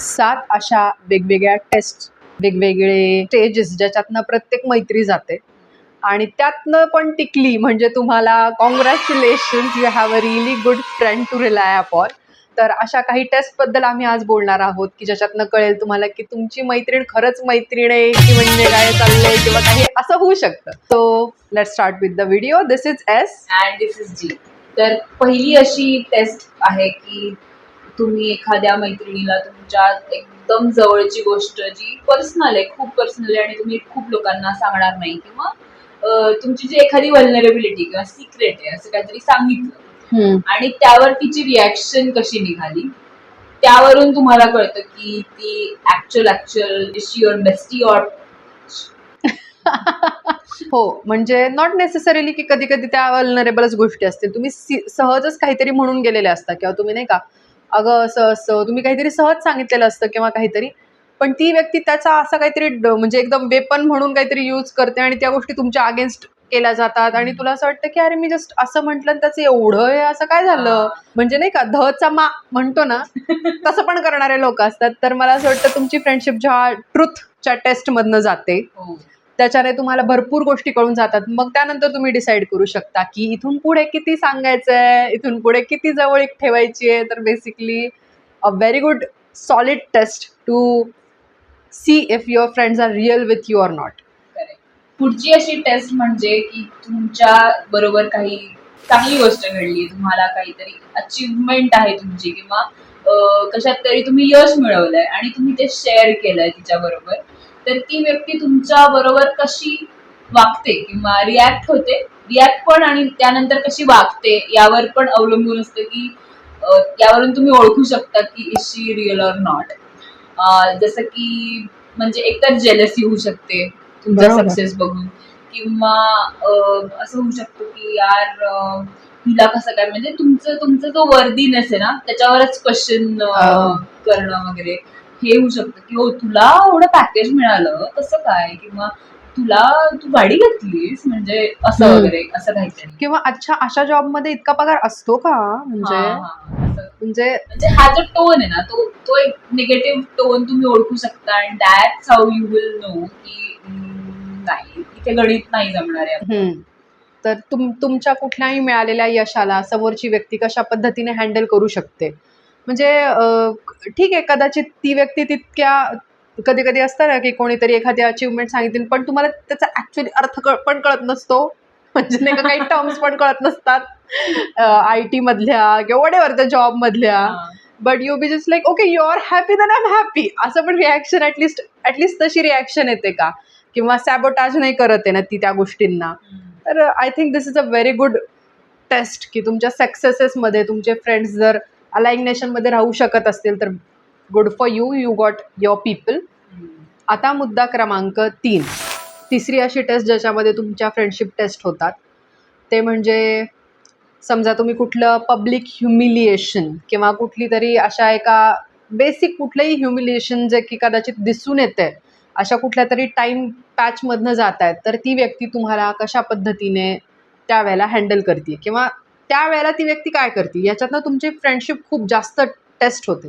सात अशा वेगवेगळ्या टेस्ट वेगवेगळे स्टेजेस ज्याच्यातनं प्रत्येक मैत्री जाते. आणि त्यातनं पण टिकली म्हणजे तुम्हाला congratulations you have a really good friend to rely upon तर अशा काही टेस्टबद्दल आम्ही आज बोलणार आहोत की ज्याच्यातनं कळेल तुम्हाला की तुमची मैत्रीण खरंच मैत्रीण आहे की म्हणजे काय चाललंय किंवा काही असं होऊ शकतं. So let start with the video this is S and this is G तर पहिली अशी टेस्ट आहे की तुम्ही एखाद्या मैत्रिणीला तुमच्या एकदम जवळची गोष्ट जी पर्सनल आहे खूप पर्सनल आहे आणि तुम्ही खूप लोकांना सांगणार नाही किंवा तुमची जी एखादी वल्नरेबिलिटी किंवा सिक्रेट आहे असं काहीतरी सांगितलं. आणि त्यावर तिची रिॲक्शन कशी निघाली? त्यावरून तुम्हाला कळतं की ती actual actual she your bestie or हो म्हणजे नॉट नेसेसरीली की कधी कधी त्या वल्नरेबलच गोष्टी असतील. तुम्ही सहजच काहीतरी म्हणून गेलेले असता किंवा तुम्ही नाही का अगं असं असं. तुम्ही काहीतरी सहज सांगितलेलं असतं किंवा काहीतरी. पण ती व्यक्ती त्याचा असा काहीतरी म्हणजे एकदम वेपन म्हणून काहीतरी यूज करते आणि त्या गोष्टी तुमच्या अगेन्स्ट केल्या जातात. आणि तुला असं वाटतं की अरे मी जस्ट असं म्हटलं त्याचं एवढं आहे असं काय झालं? म्हणजे नाही का धचा मा म्हणतो ना तसं पण करणारे लोक असतात. तर मला असं वाटतं तुमची फ्रेंडशिप ज्या ट्रुथच्या टेस्टमधनं जाते. हो. त्याच्याने तुम्हाला भरपूर गोष्टी कळून जातात. मग त्यानंतर तुम्ही डिसाईड करू शकता की इथून पुढे किती सांगायचं आहे इथून पुढे किती जवळीक ठेवायची आहे. तर basically a very good solid test to see if your friends are real with you or not पुढची अशी टेस्ट म्हणजे की तुमच्या बरोबर काही चांगली गोष्ट घडली. तुम्हाला काहीतरी अचिव्हमेंट आहे तुमची किंवा कशात तरी तुम्ही यश मिळवलंय आणि तुम्ही ते शेअर केलंय तिच्या बरोबर तर ती व्यक्ती तुमच्या बरोबर कशी वागते किंवा रिॲक्ट होते रिॲक्ट पण आणि त्यानंतर कशी वागते यावर पण अवलंबून असतं की यावरून तुम्ही ओळखू शकता की is she real or not जसं की म्हणजे एकतर जेलसी होऊ शकते तुमचा. सक्सेस बघून किंवा असं होऊ शकतं की यार हिला कसं काय म्हणजे तुमचं तुमचं जो वर्दीनेस आहे ना त्याच्यावरच क्वेश्चन हा. करणं वगैरे हे होऊ शकतं. की हो तुला एवढं पॅकेज मिळालं कसं काय? किंवा तुला तू गाडी घेतलीस म्हणजे असं. वगैरे असं काहीतरी. किंवा अच्छा अशा जॉबमध्ये इतका पगार असतो का? म्हणजे. म्हणजे म्हणजे हा जो टोन आहे ना तो तो एक निगेटिव्ह टोन तुम्ही ओळखू शकता. आणि that's how you will know की नाही इथे गणित नाही जमणार आहे. तर तुम तुमच्या कुठल्याही मिळालेल्या यशाला समोरची व्यक्ती कशा पद्धतीने हँडल करू शकते? म्हणजे ठीक आहे कदाचित ती व्यक्ती तितक्या कधी कधी असतं ना की कोणीतरी एखादी अचिव्हमेंट सांगितली पण तुम्हाला त्याचा ॲक्च्युली अर्थ कळ पण कळत नसतो. म्हणजे नाही का काही टर्म्स पण कळत नसतात. आय टी मधल्या किंवा वड एव्हर त्या जॉबमधल्या हा. But you be just like okay you are happy then I am happy असं पण reaction at least at least तशी रिॲक्शन येते का? किंवा सॅबोटाज नाही करत आहे ना ती त्या गोष्टींना. तर I think this is a very good test की तुमच्या सक्सेसेसमध्ये तुमचे फ्रेंड्स जर अलाइग्नेशनमध्ये राहू शकत असतील तर good for you you got your people आता मुद्दा क्रमांक तीन. तिसरी अशी टेस्ट ज्याच्यामध्ये तुमच्या फ्रेंडशिप टेस्ट होतात. ते म्हणजे समजा तुम्ही कुठलं पब्लिक ह्युमिलिएशन किंवा कुठली तरी अशा एका बेसिक कुठलंही ह्युमिलिएशन जे की कदाचित दिसून येते अशा कुठल्या तरी टाईम पॅचमधनं जात आहेत तर ती व्यक्ती तुम्हाला कशा पद्धतीने त्यावेळेला हँडल करते किंवा त्यावेळेला ती व्यक्ती काय करते? याच्यातनं तुमची फ्रेंडशिप खूप जास्त टेस्ट होते.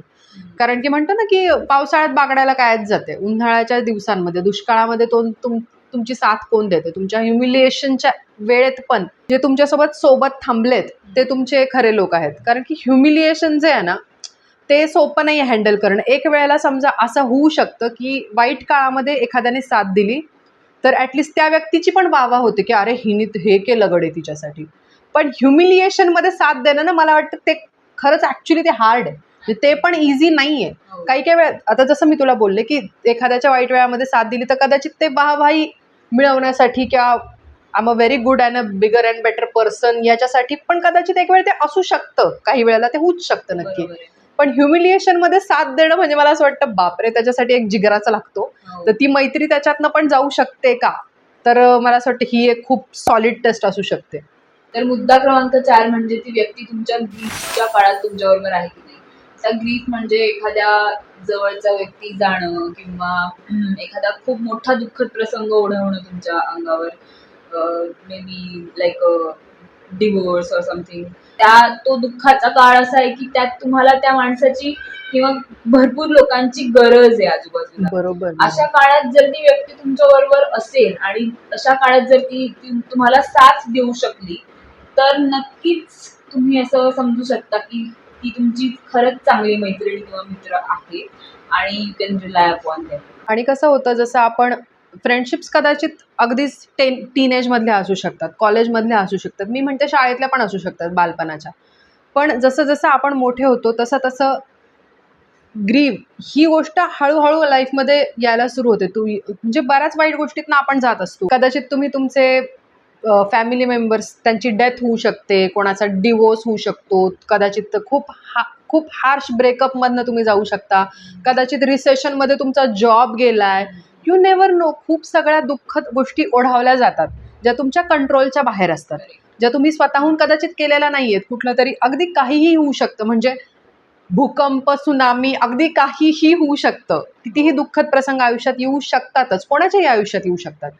कारण की म्हणतो ना की पावसाळ्यात बागडायला कायच जाते? उन्हाळ्याच्या दिवसांमध्ये दुष्काळामध्ये तो तुम तुमची साथ कोण देते? तुमच्या ह्युमिलिएशनच्या वेळेत पण जे तुमच्यासोबत सोबत थांबलेत ते तुमचे खरे लोक आहेत. कारण की ह्युमिलिएशन जे आहे ना ते सोपं नाही हँडल करणं. एक वेळेला समजा असं होऊ शकतं की वाईट काळामध्ये एखाद्याने साथ दिली तर ॲटलिस्ट त्या व्यक्तीची पण वावा होते की अरे हिने हे केलं गडे तिच्यासाठी. पण ह्युमिलिएशनमध्ये साथ देणं ना मला वाटतं ते खरंच ॲक्च्युली ते हार्ड आहे. म्हणजे ते पण इझी नाही आहे हो. काही काही वेळ आता जसं मी तुला बोलले की एखाद्याच्या वाईट वेळामध्ये साथ दिली तर कदाचित ते वाहवाही मिळवण्यासाठी किंवा आम a very good and a bigger and better person याच्यासाठी पण कदाचित एक वेळ ते असू शकतं. काही वेळेला ते होऊच शकतं नक्की. पण ह्युमिलिएशनमध्ये साथ देणं म्हणजे मला असं वाटतं बापरे त्याच्यासाठी एक जिगराचा लागतो. हो. तर ती मैत्री त्याच्यातनं पण जाऊ शकते का? तर मला असं वाटतं ही एक खूप सॉलिड टेस्ट असू शकते. तर मुद्दा क्रमांक चार म्हणजे ती व्यक्ती तुमच्या ग्रीफच्या काळात तुमच्याबरोबर आहे की नाही? त्या ग्रीफ म्हणजे एखाद्या जवळचा व्यक्ती जाणं किंवा एखादा खूप मोठा दुःखद प्रसंग ओढवणं तुमच्या अंगावर. Maybe like divorce or something त्या तो दुःखाचा काळ असा आहे की त्यात तुम्हाला त्या माणसाची किंवा भरपूर लोकांची गरज आहे आजूबाजूला. बरोबर. अशा काळात जर ती व्यक्ती तुमच्या बरोबर असेल आणि अशा काळात जर ती तुम्हाला साथ देऊ शकली तर नक्कीच तुम्ही असं समजू शकता की ती तुमची खरंच चांगली मैत्रीण किंवा मित्र आहे आणि you can rely upon them आणि कसं होतं जसं आपण फ्रेंडशिप्स कदाचित अगदीच टेन टीनेजमधल्या असू शकतात कॉलेजमधल्या असू शकतात मी म्हणते शाळेतल्या पण असू शकतात बालपणाच्या. पण जसं जसं आपण मोठे होतो तसं तसं ग्रीव ही गोष्ट हळूहळू लाईफमध्ये यायला सुरू होते. तू म्हणजे बऱ्याच वाईट गोष्टीतनं आपण जात असतो. कदाचित तुम्ही तुमचे फॅमिली मेंबर्स त्यांची डेथ होऊ शकते कोणाचा डिवोर्स होऊ शकतो कदाचित खूप हा खूप हार्श ब्रेकअपमधनं तुम्ही जाऊ शकता. कदाचित रिसेशनमध्ये तुमचा जॉब गेलाय. यू नेवर नो खूप सगळ्या दुःखद गोष्टी ओढावल्या जातात ज्या तुमच्या कंट्रोलच्या बाहेर असतात. ज्या तुम्ही स्वतःहून कदाचित केलेल्या नाही आहेत कुठलं तरी अगदी काहीही होऊ शकतं. म्हणजे भूकंप सुनामी अगदी काहीही होऊ शकतं. कितीही दुःखद प्रसंग आयुष्यात येऊ शकतातच. कोणाच्याही आयुष्यात येऊ शकतात.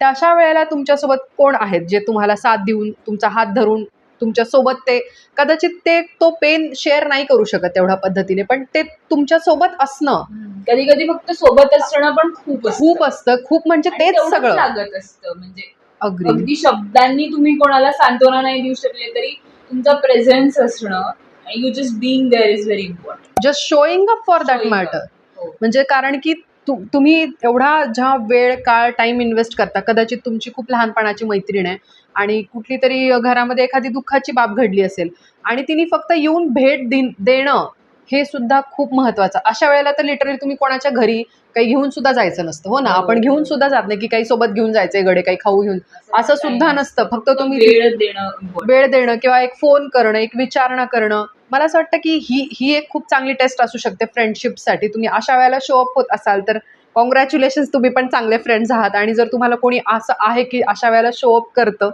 त्या अशा वेळेला तुमच्यासोबत कोण आहेत जे तुम्हाला साथ देऊन तुमचा हात धरून तुमच्यासोबत ते कदाचित ते तो पेन शेअर नाही करू शकत तेवढ्या पद्धतीने पण ते तुमच्यासोबत असणं. कधी कधी फक्त सोबत असणं पण खूप. खूप असतं. खूप म्हणजे तेच सगळं. लागत असतं. म्हणजे अगदी. शब्दांनी तुम्ही कोणाला सांत्वना नाही देऊ शकले तरी तुमचा प्रेझेन्स असणं you just being there is very important just showing up for that matter. म्हणजे कारण की तु तुम्ही एवढा जेव्हा वेळ काळ टाईम इन्व्हेस्ट करता कदाचित तुमची खूप लहानपणाची मैत्रीण आहे आणि कुठली तरी घरामध्ये एखादी दुःखाची बाब घडली असेल आणि तिने फक्त येऊन भेट दिन देणं हे सुद्धा खूप महत्त्वाचं अशा वेळेला तर लिटरली तुम्ही कोणाच्या घरी काही घेऊन सुद्धा जायचं नसतं हो ना? हो. आपण घेऊन सुद्धा जात नाही की काही सोबत घेऊन जायचंय गडे काही खाऊ घेऊन. असं सुद्धा नसतं. फक्त तुम्ही वेळ देणं. वेळ देणं किंवा एक फोन करणं एक विचारणा करणं. मला असं वाटतं की ही ही एक खूप चांगली टेस्ट असू शकते फ्रेंडशिपसाठी तुम्ही अशा वेळेला शो अप होत असाल तर कॉंग्रॅच्युलेशन्स तुम्ही पण चांगले फ्रेंड्स आहात. आणि जर तुम्हाला कोणी असं आहे की अशा वेळेला शो अप करतं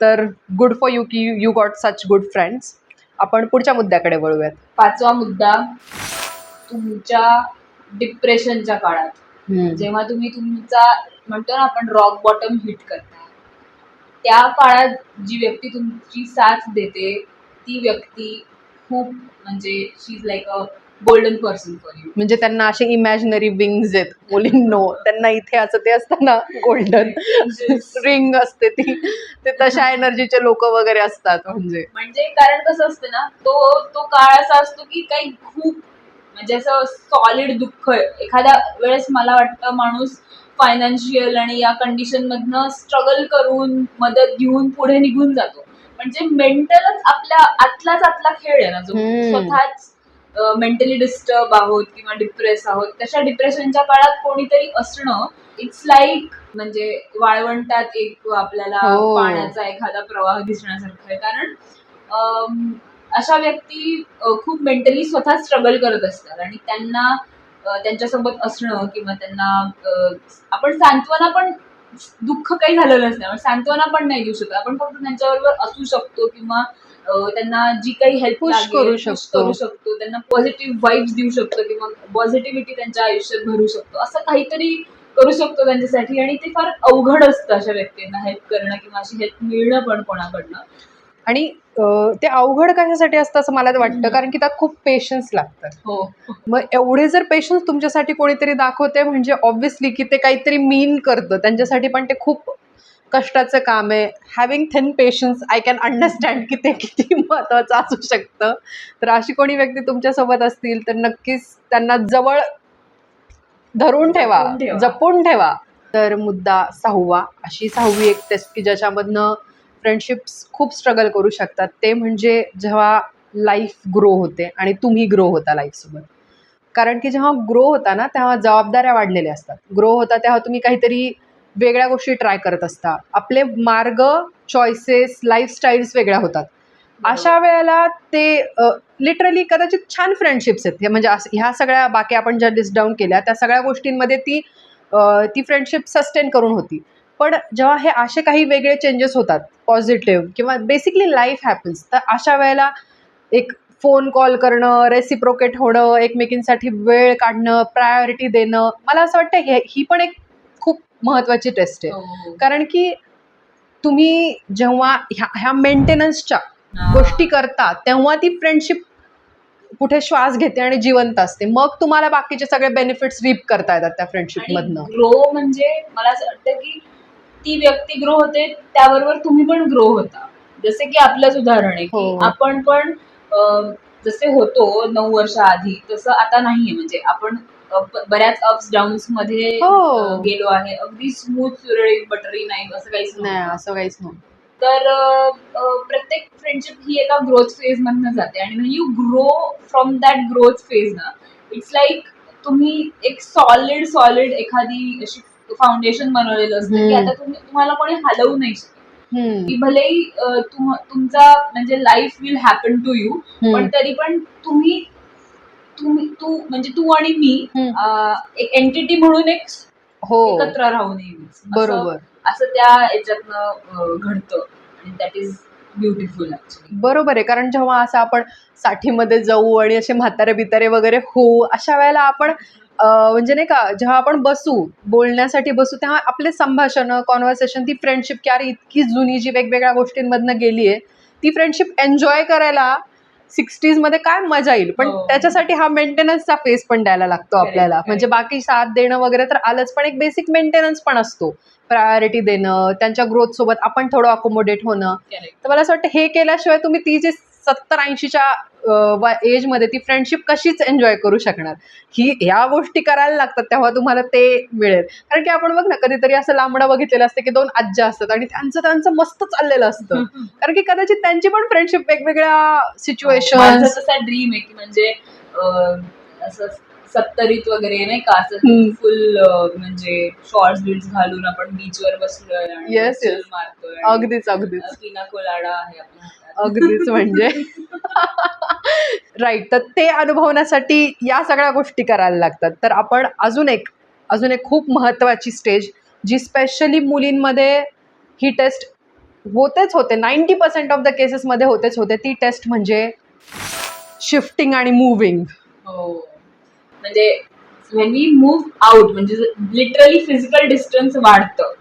तर गुड फॉर यू की you got such good friends आपण पुढच्या मुद्द्याकडे वळूयात. पाचवा मुद्दा तुमच्या डिप्रेशनच्या काळात. जेव्हा तुम्ही तुमचा म्हणतो ना आपण रॉक बॉटम हिट करता. त्या काळात जी व्यक्ती तुमची साथ देते ती व्यक्ती खूप म्हणजे she is like a golden person for you म्हणजे त्यांना असे इमॅजिनरी विंग्स आहेत. मुलींनो त्यांना इथे असं ते असतं ना गोल्डन रिंग असते ती. ते तशा एनर्जीचे लोक वगैरे असतात म्हणजे. म्हणजे कारण कसं असतं ना तो तो काळ असा असतो की काही खूप म्हणजे असं सॉलिड दुःख आहे. एखाद्या वेळेस मला वाटतं माणूस फायनान्शियल आणि या कंडिशन मधनं स्ट्रगल करून मदत घेऊन पुढे निघून जातो. म्हणजे मेंटलच आपल्या आतलाच आतला खेळ आहे ना जो. स्वतःच मेंटली डिस्टर्ब आहोत किंवा डिप्रेस आहोत. तशा डिप्रेशनच्या काळात कोणीतरी असणं इट्स लाईक म्हणजे वाळवंटात एक आपल्याला हो. पाण्याचा एखादा प्रवाह दिसण्यासारखं आहे. कारण अशा व्यक्ती खूप मेंटली स्वतः स्ट्रगल करत असतात आणि त्यांना त्यांच्यासोबत असणं किंवा त्यांना आपण सांत्वना पण दुःख काही झालेलं नसतं सांत्वना पण नाही देऊ शकत. आपण फक्त त्यांच्याबरोबर असू शकतो किंवा त्यांना जी काही हेल्प करू शकतो. करू शकतो. त्यांना पॉझिटिव्ह वाईब्स देऊ शकतो किंवा पॉझिटिव्हिटी त्यांच्या आयुष्यात भरू शकतो. असं काहीतरी करू शकतो त्यांच्यासाठी आणि ते फार अवघड असतं अशा व्यक्तींना हेल्प करणं किंवा अशी हेल्प मिळणं पण कोणाकडनं. आणि ते अवघड कशासाठी असतं असं मला वाटतं. कारण की त्यात खूप पेशन्स लागतात हो. मग एवढे जर पेशन्स तुमच्यासाठी कोणीतरी दाखवते म्हणजे ऑब्व्हियसली की ते काहीतरी मीन करतं. त्यांच्यासाठी पण ते खूप कष्टाचं काम आहे. Having thin patience I can understand की ते किती महत्त्वाचं असू शकतं. तर अशी कोणी व्यक्ती तुमच्यासोबत असतील तर नक्कीच त्यांना जवळ धरून ठेवा जपून ठेवा. जपून ठेवा. तर मुद्दा सहावा अशी सहावी एक टेस्ट की ज्याच्यामधनं फ्रेंडशिप्स खूप स्ट्रगल करू शकतात. ते म्हणजे जेव्हा लाईफ ग्रो होते आणि तुम्ही ग्रो होता लाईफसोबत कारण की जेव्हा ग्रो होता ना तेव्हा जबाबदाऱ्या वाढलेल्या असतात. ग्रो होता तेव्हा तुम्ही काहीतरी वेगळ्या गोष्टी ट्राय करत असता आपले मार्ग चॉईसेस लाईफस्टाईल्स वेगळ्या होतात. अशा वेळेला ते लिटरली कदाचित छान फ्रेंडशिप्स आहेत. हे म्हणजे असं ह्या सगळ्या बाकी आपण ज्या लिस्ट डाऊन केल्या त्या सगळ्या गोष्टींमध्ये ती ती फ्रेंडशिप सस्टेन करून होती. पण जेव्हा हे असे काही वेगळे चेंजेस होतात पॉझिटिव्ह किंवा बेसिकली लाईफ हॅपन्स तर अशा वेळेला एक फोन कॉल करणं रेसिप्रोकेट होणं एकमेकींसाठी वेळ काढणं प्रायोरिटी देणं मला असं वाटतं हे ही पण एक खूप महत्त्वाची टेस्ट आहे हो. कारण की तुम्ही जेव्हा ह्या ह्या मेंटेनन्सच्या. गोष्टी करता तेव्हा ती फ्रेंडशिप कुठे श्वास घेते आणि जिवंत असते मग तुम्हाला बाकीचे सगळे बेनिफिट्स रिप करता येतात त्या फ्रेंडशिप मधनं ग्रो म्हणजे मला असं वाटतं की ती व्यक्ती ग्रो होते त्याबरोबर तुम्ही पण ग्रो होता जसे की आपलंच उदाहरण आहे हो. आपण पण जसे होतो नऊ वर्ष आधी तसं आता नाहीये म्हणजे आपण बऱ्याच अप्स डाऊन्समध्ये हो. गेलो आहे अगदी स्मूथ सुरळीत बटरी नाही असं काहीच नाही नव्हतं. असं काहीच नव्हतं तर अ, अ, प्रत्येक फ्रेंडशिप ही एका ग्रोथ फेज मधनं जाते आणि you grow from that growth phase ना इट्स लाईक तुम्ही एक सॉलिड सॉलिड एखादी अशी फाउंडेशन बनवलेलं असतं की हम्म. आता तुम्ही तुम्हाला कोणी हलवू नाही शकत हम्म. की भलेही अ, तुम- तुमचा म्हणजे life will happen to you पण. तरी पण तुम्ही तुम्ही तू म्हणजे तू आणि मी. अ, एक एंटिटी म्हणून एक हो. एकत्र राहू नेहमीच असं- बरोबर. असं त्या याच्यातनं अं, घडतं. आणि दॅट इज ब्युटिफुल ऍक्च्युली बरोबर आहे. कारण जेव्हा असं आपण साठीमध्ये जाऊ आणि असे म्हातारे बितारे वगैरे होऊ अशा वेळेला आपण अं, म्हणजे नाही का जेव्हा आपण बसू बोलण्यासाठी बसू तेव्हा आपले संभाषण कॉन्व्हर्सेशन ती फ्रेंडशिप की अरे इतकी जुनी जी वेगवेगळ्या गोष्टींमधनं गेली आहे ती फ्रेंडशिप एन्जॉय करायला सिक्स्टीजमध्ये काय मजा येईल. पण हो. त्याच्यासाठी हा मेंटेनन्सचा फेस पण द्यायला लागतो आपल्याला. म्हणजे बाकी साथ देणं वगैरे तर आलंच पण एक बेसिक मेंटेनन्स पण असतो. प्रायोरिटी देणं त्यांच्या ग्रोथ सोबत आपण थोडं अकोमोडेट होणं. तर मला असं वाटतं हे केल्याशिवाय तुम्ही ती जी सत्तर ऐंशीच्या एजमध्ये ती फ्रेंडशिप कशीच एन्जॉय करू शकणार? ही ह्या गोष्टी करायला लागतात तेव्हा तुम्हाला ते मिळेल. कारण की आपण बघ ना कधीतरी असं लांबडं बघितलेलं असतं की दोन आज्या असतात आणि त्यांचं त्यांचं मस्त चाललेलं असतं. कारण की कदाचित त्यांची पण फ्रेंडशिप वेगवेगळ्या सिच्युएशन माझा तसा ड्रीम आहे की म्हणजे असं सत्तरीत वगैरे नाही का? असं. फुल म्हणजे शॉर्ट्स बिल्स घालून आपण बीचवर बसलोय आणि yes. मारतोय. अगदीच अगदीच. पिना कोलाडा आहे. अगदीच म्हणजे. राईट तर ते अनुभवण्यासाठी या सगळ्या गोष्टी करायला लागतात. तर आपण अजून एक अजून एक खूप महत्त्वाची स्टेज जी स्पेशली मुलींमध्ये ही टेस्ट होतेच होते. नाईन्टी पर्सेंट ऑफ द केसेसमध्ये होतेच होते. ती टेस्ट म्हणजे शिफ्टिंग आणि मुव्हिंग म्हणजे वेन वी मूव्ह आउट म्हणजे लिटरली फिजिकल डिस्टन्स वाढतं.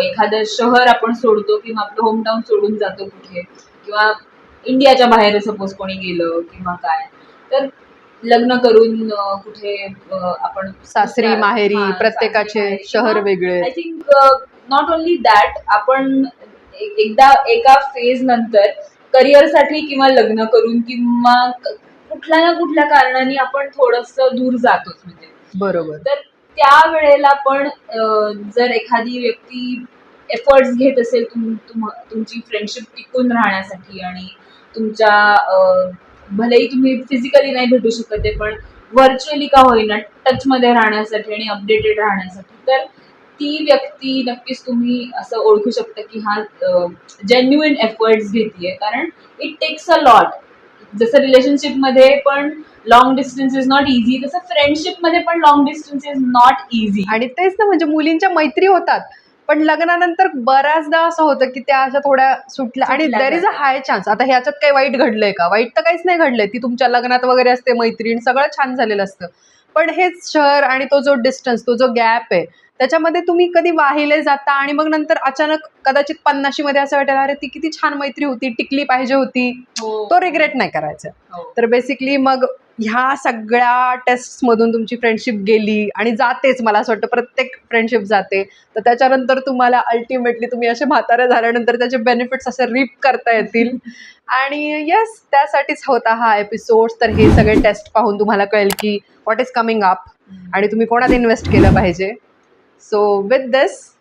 एखादं शहर आपण सोडतो किंवा आपलं होमटाऊन सोडून जातो कुठे किंवा इंडियाच्या बाहेर सपोज कोणी गेलं किंवा काय तर लग्न करून कुठे आपण सासरी माहेरी प्रत्येकाचे शहर वेगळे. I think not only that आपण एकदा एका फेज नंतर करिअरसाठी किंवा लग्न करून किंवा कुठल्या ना कुठल्या कारणाने आपण थोडस दूर जातोच म्हणजे. बरोबर. तर त्या वेळेला पण जर एखादी व्यक्ती एफर्ट्स घेत असेल तुम तुम- तुमची फ्रेंडशिप टिकून राहण्यासाठी आणि तुमच्या भलेही तुम्ही फिजिकली नाही भेटू शकत आहे पण व्हर्च्युअली का होईना टचमध्ये राहण्यासाठी आणि अपडेटेड राहण्यासाठी तर ती व्यक्ती नक्कीच तुम्ही असं ओळखू शकता की हा जेन्युइन एफर्ट्स घेतीये. कारण इट टेक्स अ लॉट जसं रिलेशनशिपमध्ये पण long distance is not easy तसं फ्रेंडशिपमध्ये पण long distance is not easy आणि तेच ना म्हणजे मुलींच्या मैत्री होतात. पण लग्नानंतर बऱ्याचदा असं होतं की त्या अशा थोड्या सुटल्या आणि there is a. High chance आता ह्याच्यात काही वाईट घडलंय का? वाईट तर काहीच नाही घडलंय. ती तुमच्या लग्नात वगैरे असते मैत्रीण सगळं छान झालेलं असतं. पण हेच शहर आणि तो जो डिस्टन्स तो जो गॅप आहे त्याच्यामध्ये तुम्ही कधी वाहिले जाता आणि मग नंतर अचानक कदाचित पन्नाशीमध्ये असं वाटेल अरे ती किती छान मैत्री होती टिकली पाहिजे होती. तो रिग्रेट नाही करायचा. हो. तर बेसिकली मग ह्या सगळ्या टेस्टमधून तुमची फ्रेंडशिप गेली आणि जातेच मला असं वाटतं प्रत्येक फ्रेंडशिप जाते. तर त्याच्यानंतर तुम्हाला अल्टिमेटली तुम्ही असे म्हातारे झाल्यानंतर त्याचे बेनिफिट्स असे रिप करता येतील. आणि येस त्यासाठीच होता हा एपिसोड तर हे सगळे टेस्ट पाहून तुम्हाला कळेल की व्हॉट इज कमिंग अप आणि तुम्ही कोणात इन्व्हेस्ट केलं पाहिजे. So, with this,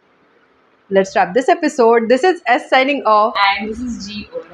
let's wrap this episode. This is S signing off. And this is G over.